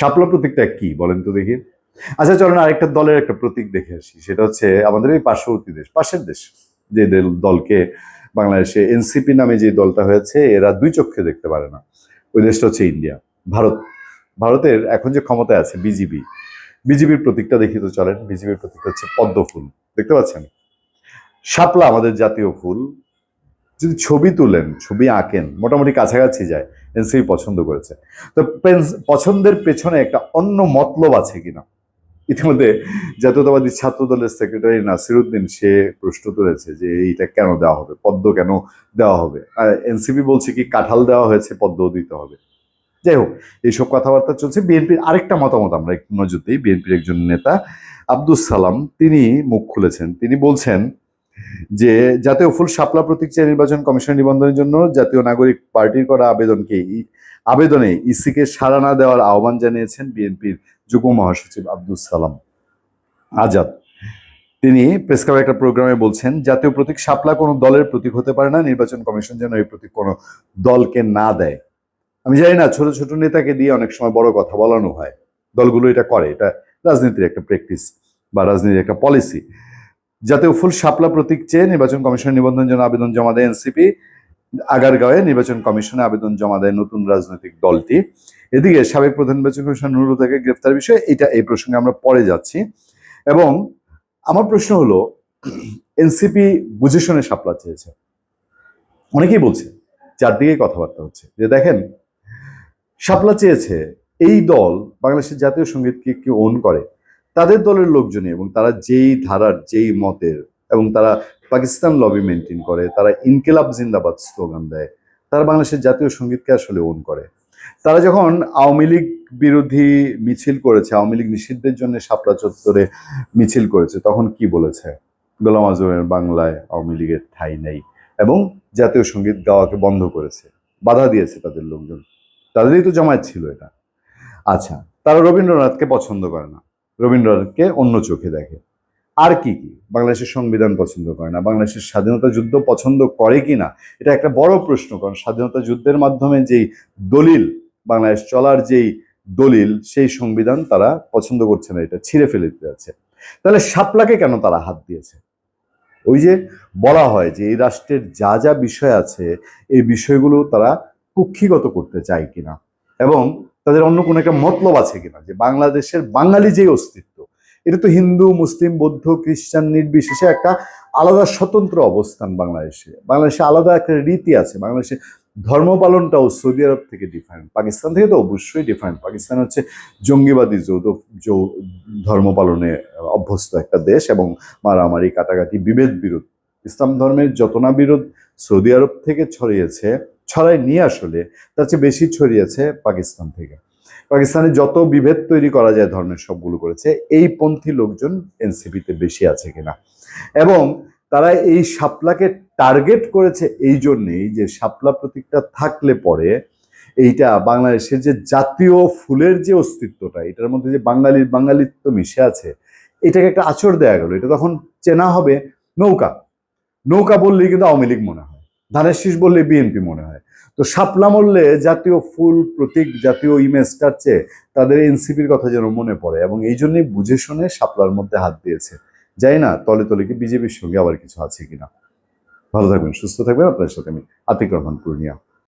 শাপলা প্রতীকটা কি বলেন তো দেখি। আচ্ছা চলেন আরেকটা দলের একটা প্রতীক দেখে আসি। সেটা হচ্ছে আমাদের এই পার্শ্ববর্তী দেশ, পাশের দেশ। যে দল- দলকে বাংলাদেশে এনসিপি নামে যে দলটা হয়েছে, এরা দুই চক্ষে দেখতে পারে না। ওই দেশটা হচ্ছে ইন্ডিয়া, ভারত। ভারতের এখন যে ক্ষমতায় আছে বিজিবি বিজিবির প্রতীকটা দেখি তো চলেন। বিজিবির প্রতীকটা হচ্ছে পদ্ম ফুল। দেখতে পাচ্ছেন? শাপলা আমাদের জাতীয় ফুল। যদি ছবি তুলেন, ছবি আঁকেন, মোটামুটি কাছাকাছি যায়, এনসিপি পছন্দ করেছে। তো পছন্দের পেছনে একটা অন্য মতলব আছে কিনা? ইতিমধ্যে জাতীয়তাবাদী ছাত্র দলের সেক্রেটারি নাসিরুদ্দিন, সে প্রশ্ন তুলেছে যে এইটা কেন দেওয়া হবে, পদ্ম কেন দেওয়া হবে? আর এনসিপি বলছে কি, কাঁঠাল দেওয়া হয়েছে, পদ্মও দিতে হবে। যাই হোক, এইসব কথাবার্তা চলছে। বিএনপির আরেকটা মতামত, আমরা একটু নজর দিই। বিএনপির একজন নেতা আব্দুস সালাম, তিনি মুখ খুলেছেন। তিনি বলছেন যে জাতীয় ফুল শাপলা প্রতীক চেয়ে নির্বাচন কমিশন নিবন্ধনের জন্য জাতীয় নাগরিক পার্টির করা আবেদনকে আবেদনে ইসিকে সাড়া না দেওয়ার আহ্বান জানিয়েছেন বিএনপির যুগ্ম মহাসচিব আব্দুস সালাম আজাদ। তিনি প্রেস একটা প্রোগ্রামে বলছেন, জাতীয় প্রতীক শাপলা কোনো দলের প্রতীক হতে পারে না, নির্বাচন কমিশন যেন এই প্রতীক কোনো দলকে না দেয়। আমি জানি না, ছোট ছোট নেতাকে দিয়ে অনেক সময় বড় কথা বলানো হয়। দলগুলো এটা করে, এটা রাজনীতির একটা প্র্যাকটিস বা রাজনীতির একটা পলিসি। জাতীয় ফুল শাপলা প্রতীক চেয়ে নির্বাচন কমিশনের নিবন্ধন জন্য আবেদন জমা দেয় এনসিপি। আগারগাঁওয়ে নির্বাচন কমিশনে আবেদন জমা দেয় নতুন রাজনৈতিক দলটি। এদিকে সাবেক প্রধান নির্বাচন কমিশন নুরুল তাকে গ্রেফতার বিষয়ে এটা এই প্রসঙ্গে আমরা পরে যাচ্ছি। এবং আমার প্রশ্ন হলো, এনসিপি বুঝে শুনে শাপলা চেয়েছে। অনেকেই বলছে চারদিকে কথাবার্তা হচ্ছে। যে দেখেন, শাপলা চেয়েছে, এই দল বাংলাদেশের জাতীয় সঙ্গীতকে কি ওন করে? তাদের দলের লোকজনই এবং তারা যেই ধারার, যেই মতের এবং তারা পাকিস্তান লবি মেনটেন করে, তারা ইনকিলাব জিন্দাবাদ স্লোগান দেয়, তারা বাংলাদেশের জাতীয় সঙ্গীতকে আসলে ওন করে। তারা যখন আওয়ামী লীগ বিরোধী মিছিল করেছে, আওয়ামী লীগ নিষিদ্ধের জন্য শাপলা চত্বরে মিছিল করেছে, তখন কি বলেছে? গোলাম আজমের বাংলায় আওয়ামী লীগের ঠাঁই নেই এবং জাতীয় সংগীত গাওয়াকে বন্ধ করেছে, বাধা দিয়েছে তাদের লোকজন। তাদেরই তো জমায়েত ছিল এটা। আচ্ছা তারা রবীন্দ্রনাথকে পছন্দ করে না। রবীন্দ্রনাথকে অন্য চোখে দেখে। আর কি কি? বাংলাদেশের সংবিধান পছন্দ করে না, বাংলাদেশের স্বাধীনতা যুদ্ধ পছন্দ করে কি না? এটা একটা বড় প্রশ্ন, কারণ স্বাধীনতা যুদ্ধের মাধ্যমে যেই দলিল, বাংলাদেশ চলার যেই দলিল, সেই সংবিধান তারা পছন্দ করছে না, এটা ছিঁড়ে ফেলে দিতে আছে তাহলে শাপলাকে কেন তারা হাত দিয়েছে? ওই যে বলা হয় যে এই রাষ্ট্রের যা যা বিষয় আছে, এই বিষয়গুলো তারা কুক্ষিগত করতে চায় কিনা? এবং তাদের অন্য কোনো একটা মতলব আছে কিনা? যে বাংলাদেশের বাঙালি যে অস্তিত্ব, এটা তো হিন্দু, মুসলিম, বৌদ্ধ, খ্রিস্টান নির্বিশেষে একটা আলাদা স্বতন্ত্র অবস্থান বাংলাদেশে। বাংলাদেশে আলাদা একটা রীতি আছে। বাংলাদেশে ধর্ম পালনটাও সৌদি আরব থেকে ডিফারেন্ট পাকিস্তান থেকে তো অবশ্যই ডিফারেন্ট পাকিস্তান হচ্ছে জঙ্গিবাদী যৌথ যৌ- ধর্ম পালনে অভ্যস্ত একটা দেশ এবং মারামারি, কাটাকাটি, বিভেদ বিরোধ। ইসলাম ধর্মের যত না বিরোধ সৌদি আরব থেকে ছড়িয়েছে ছড়ায় নিয়ে আসলে তার চেয়ে বেশি ছড়িয়েছে পাকিস্তান থেকে। পাকিস্তানে যত বিভেদ তৈরি করা যায় ধর্মের সবগুলো করেছে, এই পন্থী লোকজন এনসিপিতে বেশি আছে কিনা। এবং তারা এই শাপলাকে টার্গেট করেছে এই জন্যেই যে শাপলা প্রতীকটা থাকলে পরে এইটা বাংলাদেশের যে জাতীয় ফুলের যে অস্তিত্বটা, এটার মধ্যে যে বাঙালির বাঙালিত্ব মিশে আছে, এটাকে একটা আচর দেয়া গেল। এটা তখন চেনা হবে নৌকা। নৌকা বললেই কিন্তু আওয়ামী লীগ মনে হয়। ধানের শীষ বললে বিএনপি মনে হয়। তো শাপলা মল্লে জাতীয় ফুল, প্রতীক, জাতীয় ইমেজ চেয়ে তাদের এনসিপির কথা যেন মনে পড়ে এবং এই জন্যই বুঝে শুনে শাপলার মধ্যে হাত দিয়েছে। যাই না, তলে তলে কি বিজেপির সঙ্গে আবার কিছু আছে কিনা? ভালো থাকবেন, সুস্থ থাকবেন। আপনাদের সাথে আমি আতিক রহমান, পূর্ণিয়া।